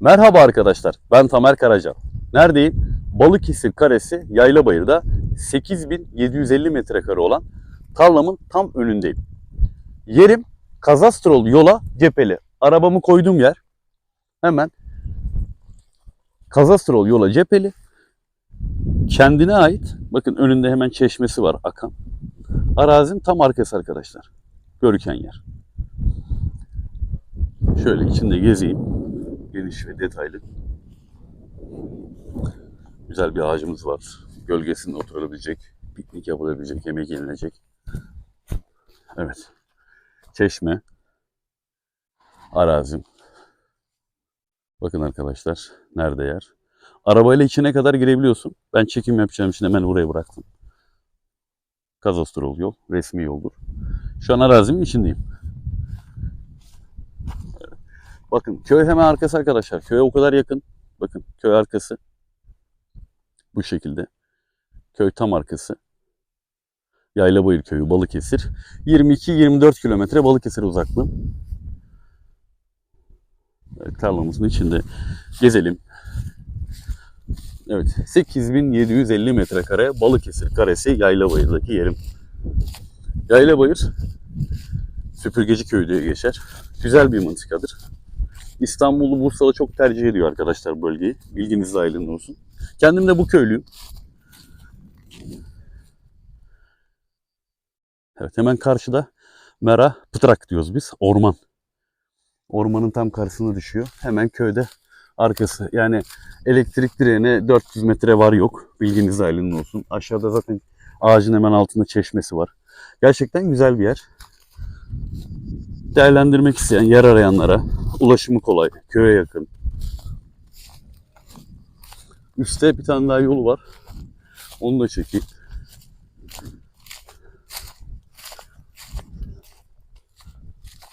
Merhaba arkadaşlar, ben Tamer Karaca. Neredeyim? Balıkesir Karesi Yaylabayır'da 8750 metrekare olan tarlamın tam önündeyim. Yerim kazastrol yola cepheli. Arabamı koyduğum yer hemen kazastrol yola cepheli. Kendine ait, bakın önünde hemen çeşmesi var akan. Arazinin tam arkası arkadaşlar. Görüken yer. Şöyle içinde gezeyim geniş ve detaylı. Güzel bir ağacımız var. Gölgesinde oturulabilecek, piknik yapılabilecek, yemek yenilecek. Evet. Çeşme. Arazim. Bakın arkadaşlar nerede yer. Arabayla içine kadar girebiliyorsun. Ben çekim yapacağım için hemen buraya bıraktım. Kazastrol yol, resmi yoldur. Şu an arazimin içindeyim. Bakın köy hemen arkası arkadaşlar. Köye o kadar yakın. Bakın köy arkası. Bu şekilde. Köy tam arkası. Yaylabayır köyü Balıkesir. 22-24 kilometre Balıkesir uzaklığı. Evet, tarlamızın içinde gezelim. Evet 8750 metrekare Balıkesir karesi Yaylabayır'daki yerim. Yaylabayır Süpürgeci Köyü diye geçer. Güzel bir mıntıkadır. İstanbul'u Bursalı çok tercih ediyor arkadaşlar bölgeyi. Bilginiz dahilinde olsun. Kendim de bu köylüyüm. Evet hemen karşıda Mera Pıtrak diyoruz biz. Orman. Ormanın tam karşısına düşüyor. Hemen köyde arkası. Yani elektrik direğine 400 metre var yok. Bilginiz dahilinde olsun. Aşağıda zaten ağacın hemen altında çeşmesi var. Gerçekten güzel bir yer. Değerlendirmek isteyen, yer arayanlara ulaşımı kolay, köye yakın. Üste bir tane daha yolu var. Onu da çekeyim.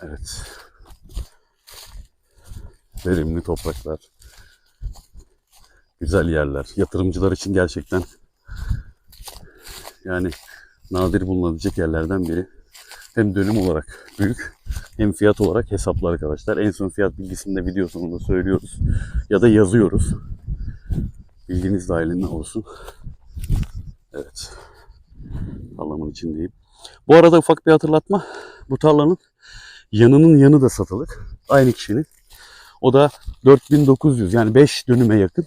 Evet. Verimli topraklar. Güzel yerler. Yatırımcılar için gerçekten yani nadir bulunabilecek yerlerden biri. Hem dönüm olarak büyük hem fiyat olarak hesaplı arkadaşlar. En son fiyat bilgisini de video sonunda söylüyoruz. Ya da yazıyoruz. Bilginiz dahilinde olsun. Evet. Tarlamın içindeyim. Bu arada ufak bir hatırlatma. Bu tarlanın yanının yanı da satılık. Aynı kişinin. O da 4900 yani 5 dönüme yakın.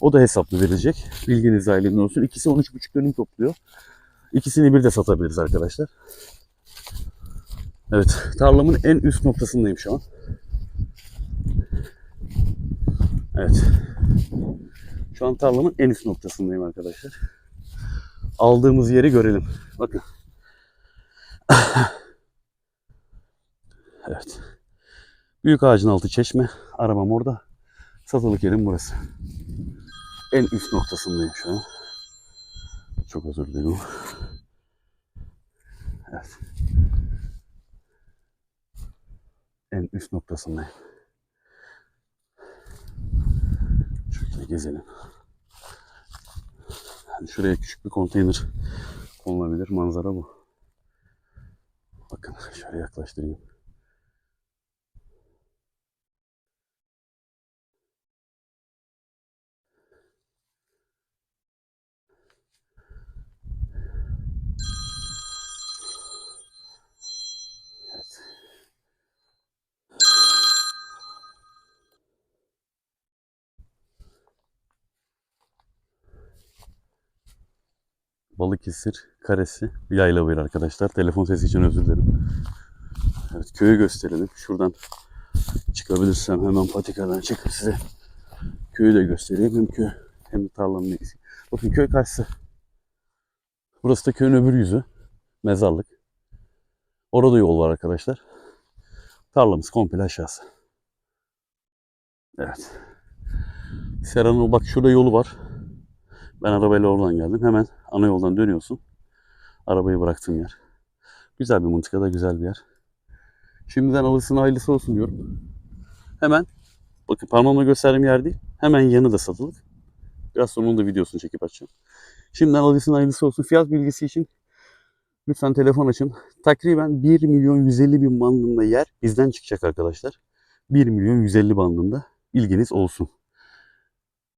O da hesaplı verilecek. Bilginiz dahilinde olsun. İkisi 13,5 dönüm topluyor. İkisini bir de satabiliriz arkadaşlar. Evet, tarlamın en üst noktasındayım şu an. Evet. Şu an tarlamın en üst noktasındayım arkadaşlar. Aldığımız yeri görelim. Bakın. Evet. Büyük ağacın altı çeşme. Arabam orada. Satılık yerim burası. En üst noktasındayım şu an. Çok özür dilerim. Evet. en üst noktasındayım. Şöyle gezelim. Yani şuraya küçük bir konteyner konulabilir. Manzara bu. Bakın şöyle yaklaştırayım. Balıkesir Karesi Yaylabayır arkadaşlar. Telefon sesi için özür dilerim. Evet köyü gösterelim. Şuradan çıkabilirsem hemen patikadan çıkıp size köyü de göstereyim. Hem köy hem de tarlanın ikisi. Bakın köy karşısı. Burası da köyün öbür yüzü. Mezarlık. Orada yol var arkadaşlar. Tarlamız komple aşağısı. Evet. Serhan'ın bak şurada yolu var. Ben arabayla oradan geldim. Hemen ana yoldan dönüyorsun. Arabayı bıraktığım yer. Güzel bir mıntıkada güzel bir yer. Şimdiden alısına hayırlısı olsun diyorum. Hemen bakın parmağımla gösterdiğim yer değil. Hemen yanı da satılık. Biraz sonra onun da videosunu çekip açacağım. Şimdiden alısına hayırlısı olsun. Fiyat bilgisi için lütfen telefon açın. Takriben 1 milyon 150 bin bandında yer bizden çıkacak arkadaşlar. 1 milyon 150 bandında. bilginiz olsun.